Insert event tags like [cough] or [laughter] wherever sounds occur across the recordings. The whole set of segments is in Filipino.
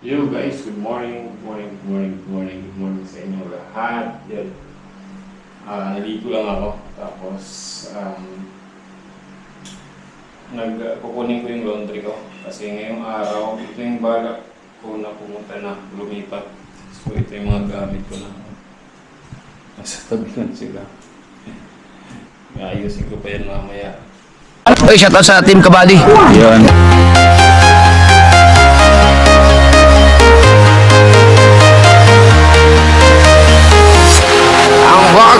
Yo guys, good morning, good morning, good morning, good morning, good morning sa inyo lahat. Yan. Ah, naligo lang ako. Tapos, um, nagkukunin ko yung laundry ko. Kasi ngayong araw, ito yung balak ko na pumunta na, lumipat. So, ito yung mga gamit ko na. Nasa tabi lang sila. Ayusin ko pa yan mamaya. Oy, shout out sa Team Kabady. Yun.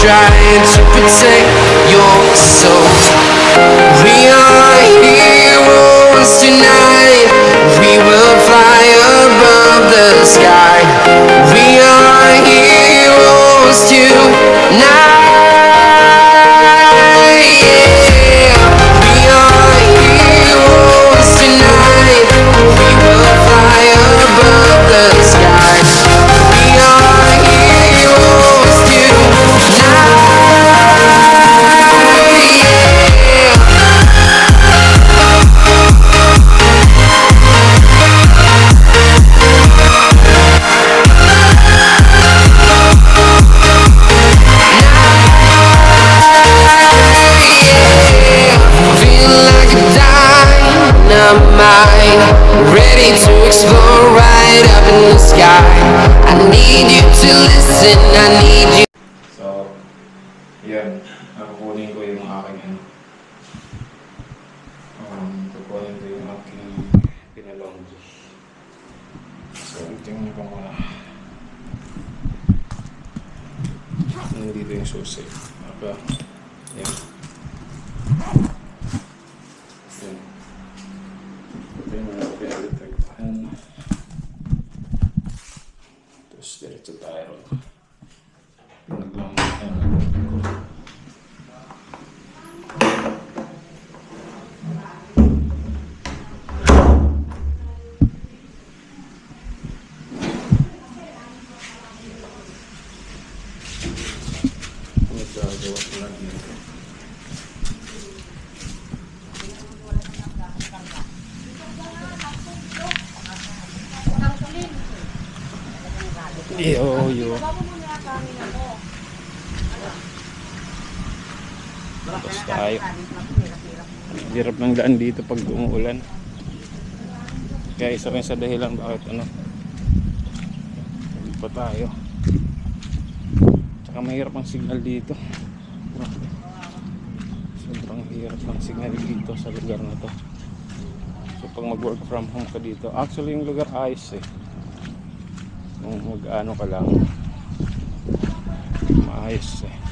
Trying to protect your soul. We are heroes tonight. We will fly above the sky. We are heroes tonight. Listen. I need you. So, yan. Nakukunin ko yung aking ano. Um, kukunin ko yung aking pinalonggi. So, tingnan ko muna. Nandito yung susi. Aba, yan. Yan. Ito yung mga pinalitagpan. Tapos, diretso tayo. Naglamang Nagagawa ko lang dito. Yo, yo. Tapos tayo. Hirap ng daan dito pag umuulan. Kaya isa rin sa dahilan bakit ano. Hindi pa tayo. Tsaka mahirap ang signal dito. Sobrang hirap ang signal dito sa lugar na to. So pag mag-work from home ka dito, actually yung lugar ayos eh. Kung mag-ano ka lang, maayos eh.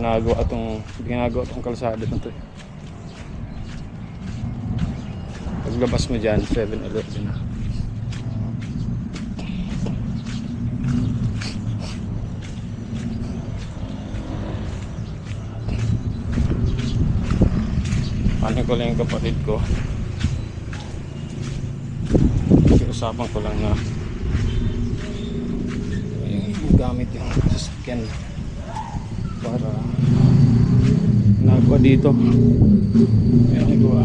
Ginagawa itong ginagawa itong kalsada na to paglabas mo dyan 7-Eleven ano ko lang yung kapatid ko? Usapan ko lang na yung gamit yung sasakyan para nagawa dito. May nagawa.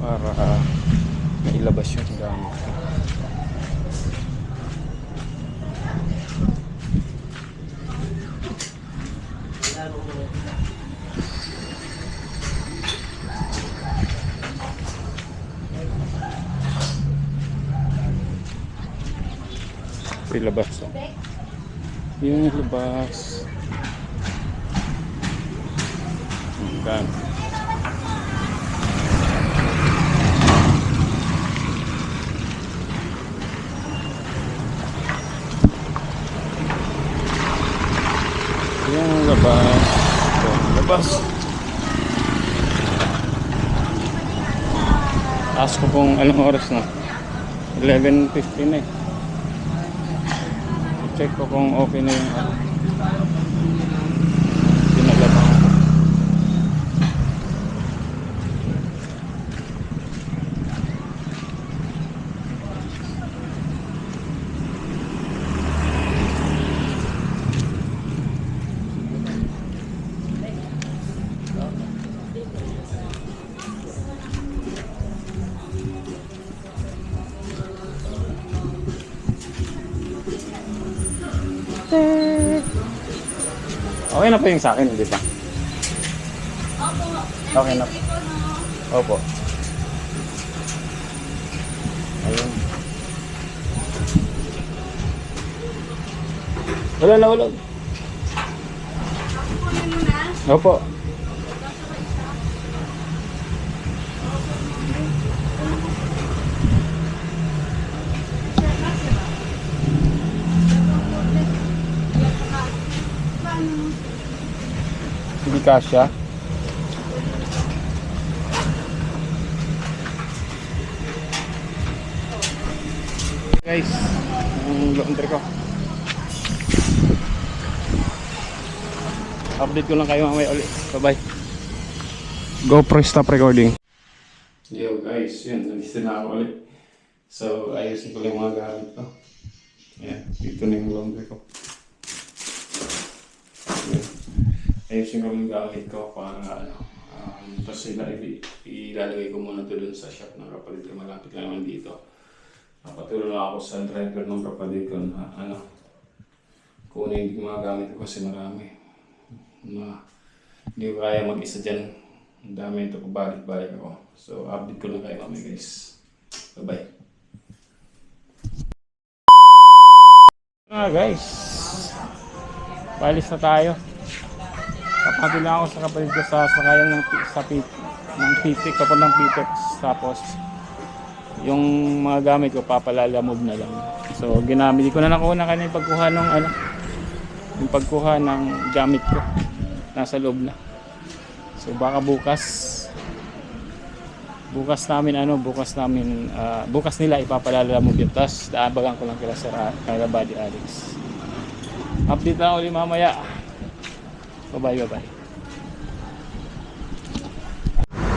para mailabas yung gamit ko Ito oh. Yung labas. Yan. Yung labas. Yung labas. Ask ko kung anong oras na. 11.15 na eh. Check ko kung okay na yung Okay na po yung sa akin, di ba? Okay na po. Opo. Ayun. Wala na, wala. Opo. Hindi kasya. Guys, yung laundry ko. Update ko lang kayo mamaya ulit. Bye-bye. GoPro stop recording. Yo guys, yun, nandito na ako ulit. So, ayusin ko lang mga gamit ko. Ayan, dito na yung laundry ko. Ayan. Ayusin ko yung gamit ko para ano. Um, tapos ila, i- ilalagay ko muna ito dun sa shop ng kapatid ko. Malapit lang naman dito. Napatulong ako sa driver ng kapatid ko na ano. Kunin yung mga gamit ko kasi marami. Na, hindi ko kaya mag-isa dyan. Ang dami ito, pabalik-balik ako. So, update ko lang kayo mamaya guys. Bye-bye. Ah guys, palis na tayo. Papatid lang ako sa kapatid ko sa sakayan ng, sa pit, ng pitik, papuntang pitex. Tapos, yung mga gamit ko papalalamove na lang. So, ginamit ko na nakuha na kanina yung pagkuha ng ano, yung pagkuha ng gamit ko. Nasa loob na. So, baka bukas, bukas namin ano, bukas namin, ah, bukas nila ipapalalamove yun. Tapos, daabagan ko lang kila sa kila Buddy Alex. Update na ulit mamaya. Bye-bye, bye-bye.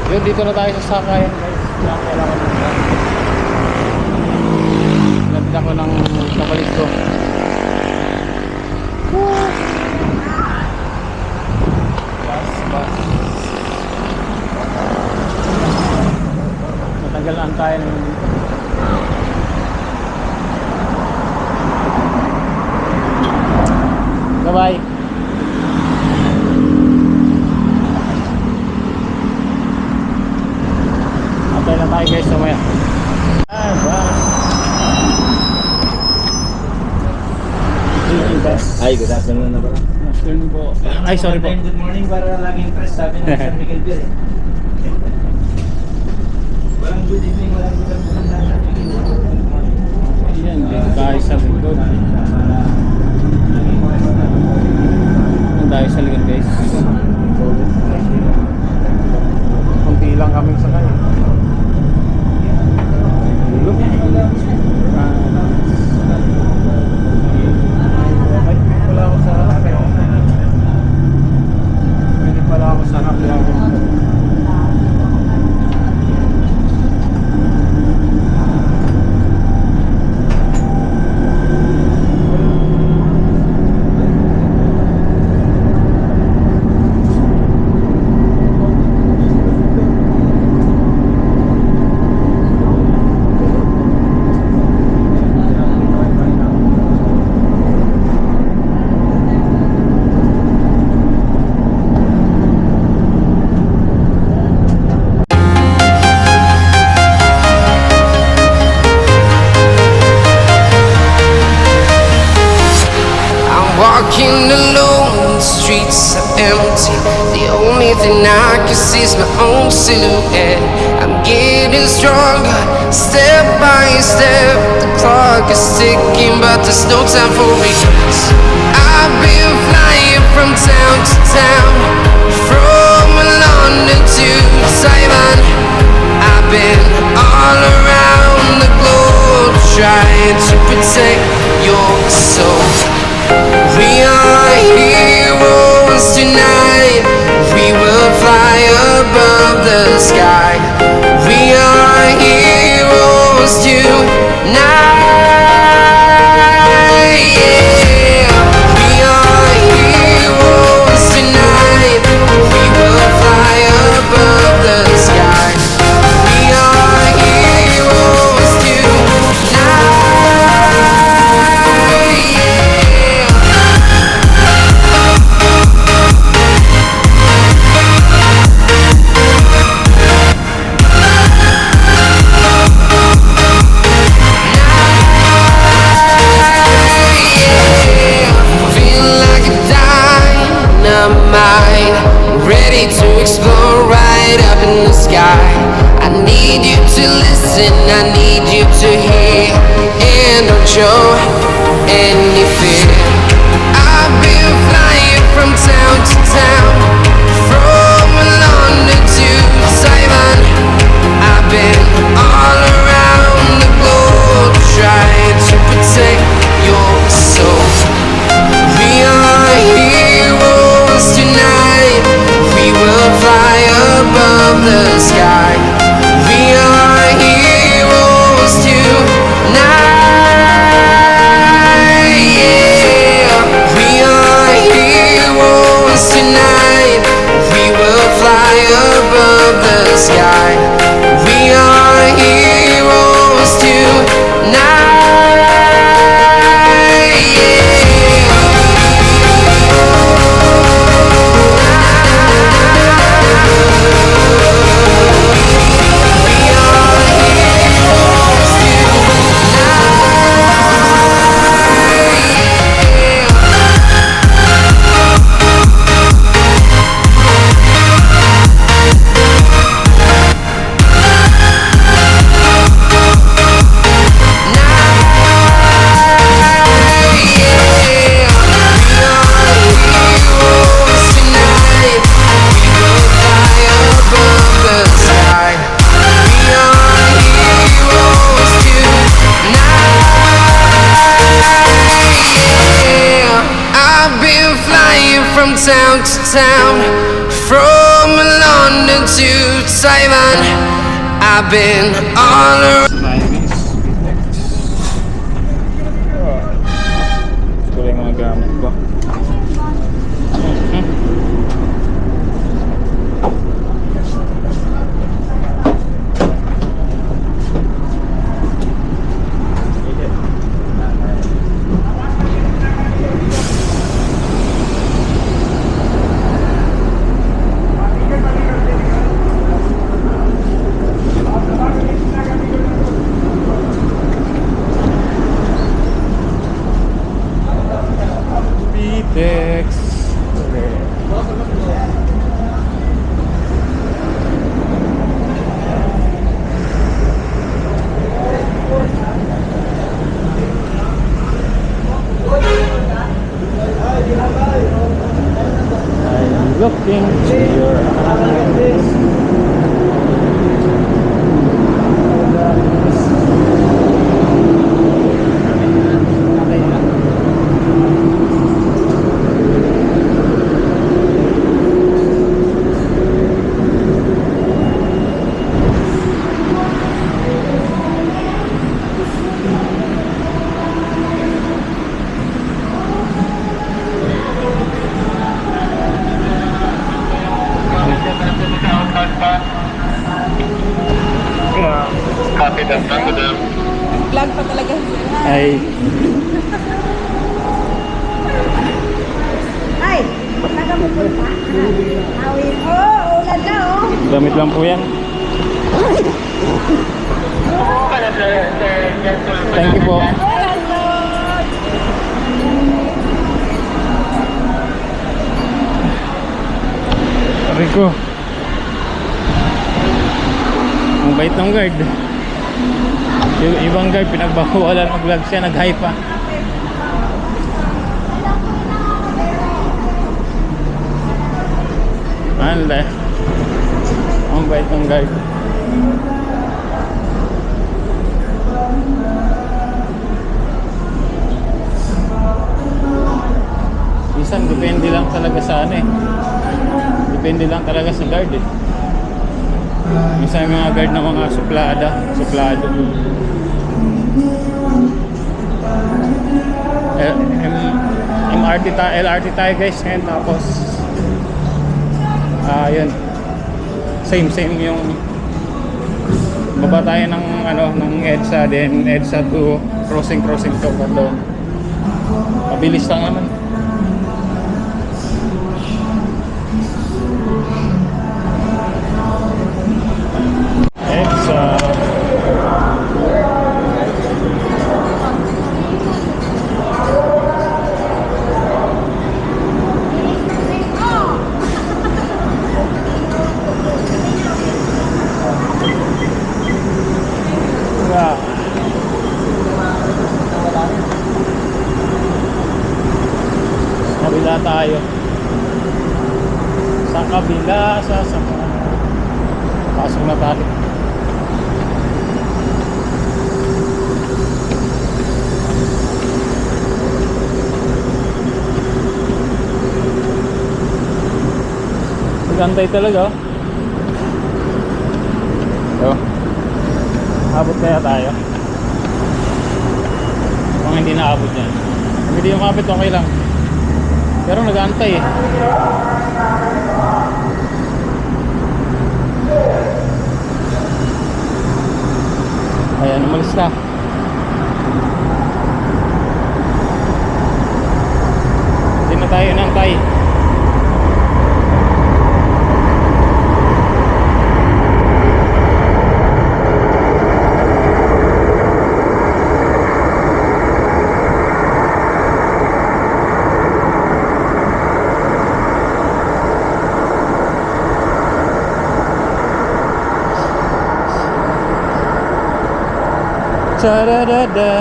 Yun, dito na tayo sa sakayan guys. Kailangan kailangan ng Nabila ko ng kapalit ko. Bus, bus. Natagalan tayo ng Bye-bye. Antay na tayo guys mamaya. Ah, bus. Ay, good afternoon na pala. Afternoon po. Ay, sorry po. Good morning para laging press sabi ng San Miguel Beer. eh. Walang good evening, walang good afternoon na San Miguel. Good morning. Ayan, dito tayo sa likod. Dito tayo sa likod guys. Kunti lang kaming sakay. Pala ako sa harap. Pwede pala ako silhouette. I'm getting stronger, step by step. The clock is ticking, but there's no time for regrets. ready to explore right up in the sky. I need you to listen, I need you to hear, and don't show any fear. I've been flying from town to town, from London to Simon. I've been the sky. We are heroes tonight. Yeah, we are heroes tonight. We will fly above the sky. From London to Taiwan. I've been all around. Vanguard pinagbawalan mag vlog siya nag hype pa Anle eh. Ang bait ng guard Minsan depende lang talaga sa ano eh. Depende lang talaga sa guard eh. Minsan mga guard ng mga suplada Suplado. Eh, M- MRT tayo, LRT tayo guys. Ngayon tapos ah yun. Same same yung baba tayo ng ano ng EDSA then EDSA to crossing crossing to doon mabilis lang naman EDSA Wow. Sa kabila tayo. Sa kabila, sa sa Pasok na tayo. Magantay talaga. Oh. Abot kaya tayo? Kung hindi naabot yan. Kung hindi yung kapit, okay lang. Pero nag-aantay eh. Ayan, umalis na. Hindi na tayo nantay. Ta-da-da-da.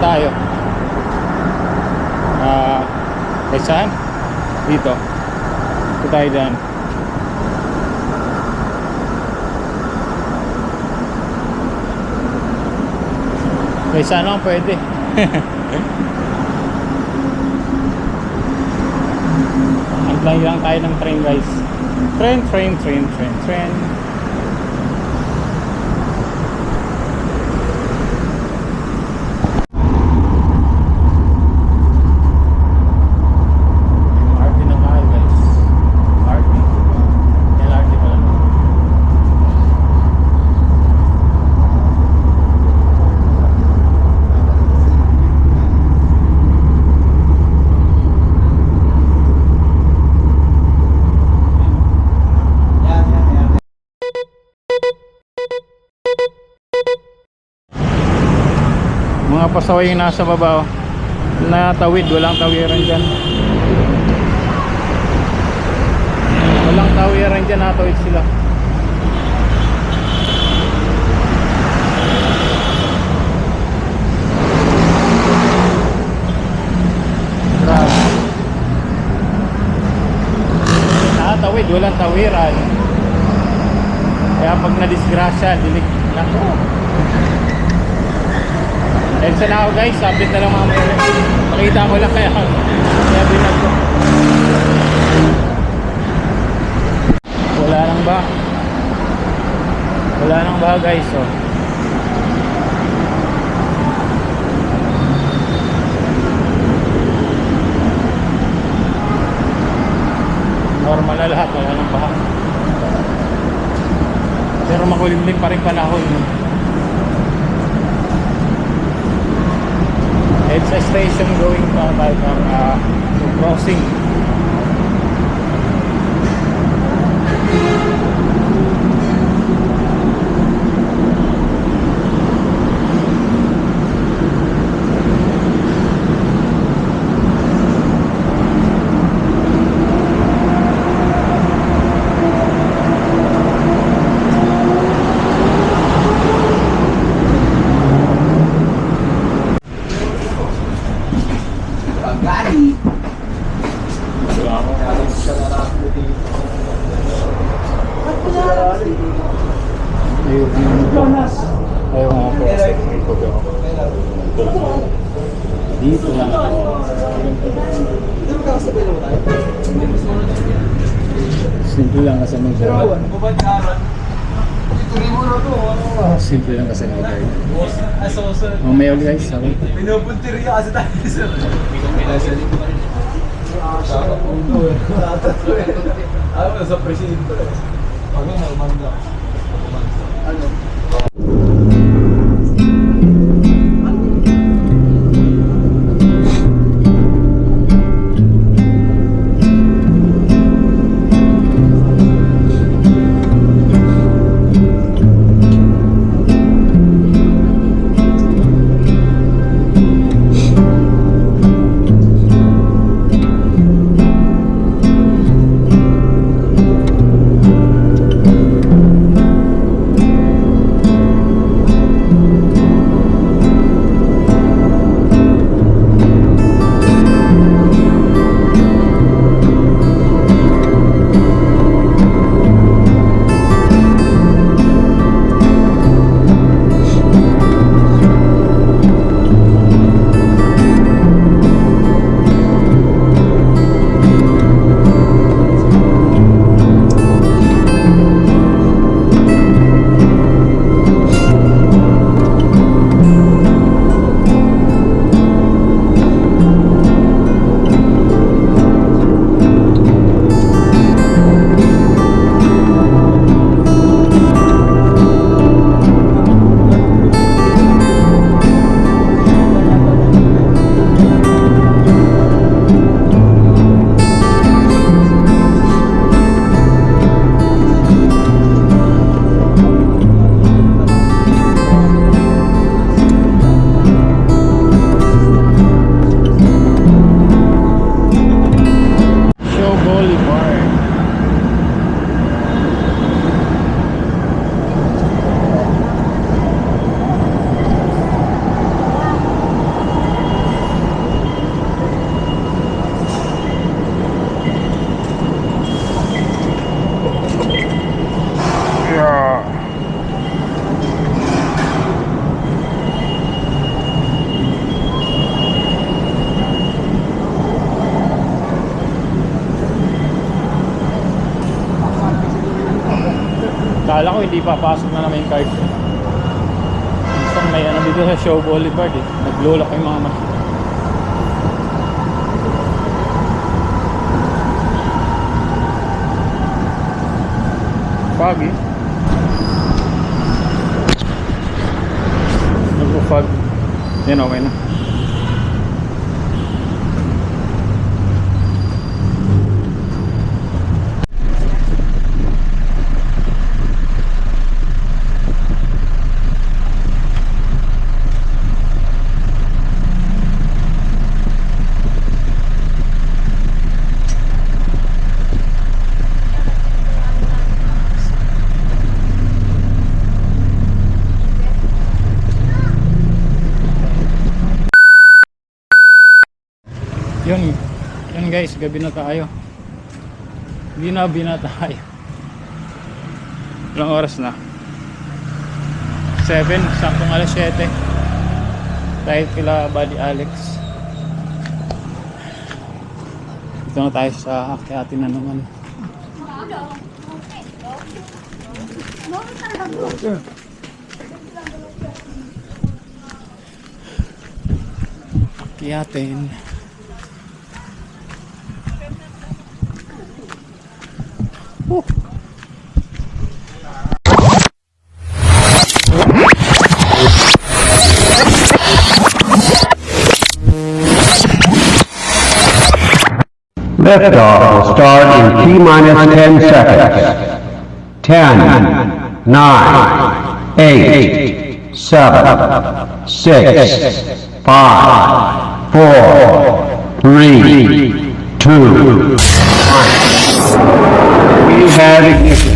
Tayo? Ah, uh, saan? Dito. Dito tayo dyan. May sana kung pwede. [laughs] Antay lang tayo ng train guys. Train, train, train, train, train. RT na tayo guys. RT. LRT pala. Mga pasaway yung nasa baba oh. Natawid, walang tawiran dyan. Walang tawiran dyan, natawid sila. Grabe. Nakatawid, walang tawiran. Kaya pag nadisgrasya, dilig. Nako. And sa na ako guys, update na lang mga mga Pakita ko lang kaya Kaya binag ko Wala lang ba? Wala lang ba guys oh. Normal na lahat, wala lang ba? Pero makulimlim pa rin panahon no? It's a station going pa tayo ng uh, crossing. Dito na. Hindi mo kakasabay lang tayo. Simple lang kasi may garap. Simple lang kasi may garap. Mamaya ulit guys, sabi. Pinupultirya kasi tayo sa... Ano sa presidente? Pag-umanda. Ano? Hindi papasok na naman yung cars. Gusto may ano dito sa Show Boulevard eh. Naglulok yung mga mas. Foggy. Nagpo-fog. Yan okay na. Yun. Yun guys, gabi na tayo. Ginabi na tayo. Ilang oras na? 7, saktong alas 7. Tayo kila Buddy Alex. Dito na tayo sa Akyatin na naman. Akyatin. Liftoff will start in T minus 10 seconds. 10, 9, 8, 7, 6, 5, 4, 3, 2, 1.